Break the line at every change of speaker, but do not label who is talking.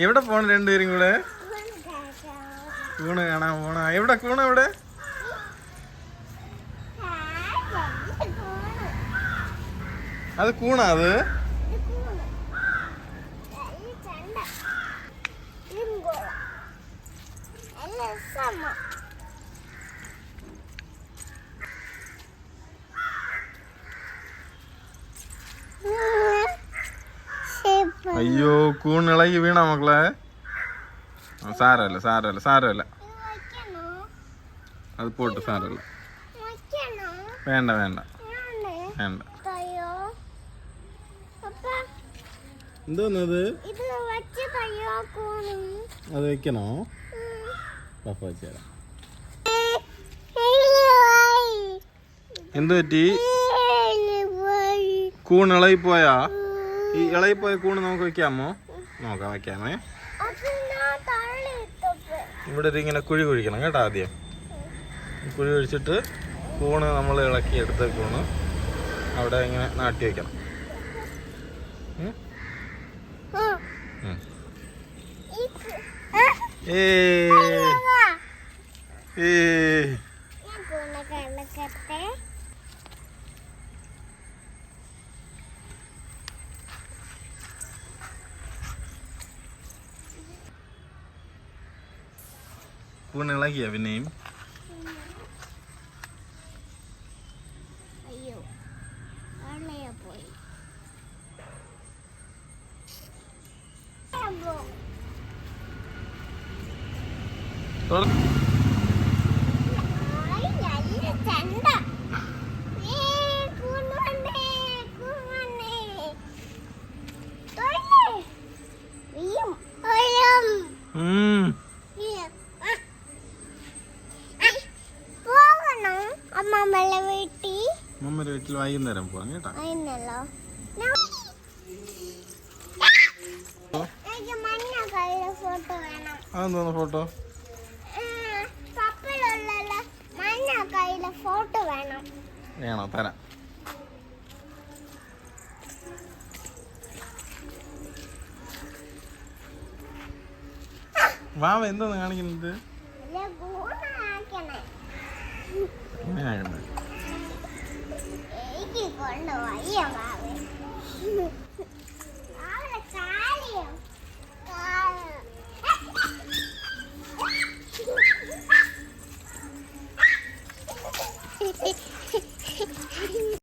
എവിടെ പോണ രണ്ടുപേരും കൂടെ കൂണ് കാണാൻ പോണ എവിടെ കൂണ് എവിടെ അത് കൂണാ അത് അയ്യോ കൂണിളകി ഇളകി വീണ മക്കളെ? സാരല്ല സാരല്ല സാരമല്ല സാരമല്ല. അത് പോട്ട് സാരമല്ല. വേണ്ട വേണ്ട വേണ്ട. എന്തോന്നത്?
വച്ച്
അത് വെക്കണോ? പപ്പ വെച്ചുതരാം എന്ത് പറ്റി? കൂൺ ഇളകി പോയാ ഈ ഇളകി പോയ കൂണ് നമുക്ക് വെക്കാമോ? നോക്കാം വെക്കാമേ. ഇവിടെ ഒരു ഇങ്ങനെ കുഴി കുഴിക്കണം കേട്ടോ ആദ്യം. കുഴി കുഴിച്ചിട്ട് കൂണ് നമ്മൾ ഇളക്കി എടുത്ത കൂണ് അവിടെ ഇങ്ങനെ നാട്ടി വെക്കണം. ഏ. ഉം. കൂണ് ഇളകിയ പിന്നെയും
അയ്യോ
മമ്മയുടെ വീട്ടിൽ വൈകുന്നേരം പോവാം കേട്ടോ.
അതെന്താണ് ഫോട്ടോ
ഫോട്ടോ?
വേണം.
വേണോ? തരാം. വാവ എന്താണ് കാണിക്കുന്നത്? 玩
的玩意，华。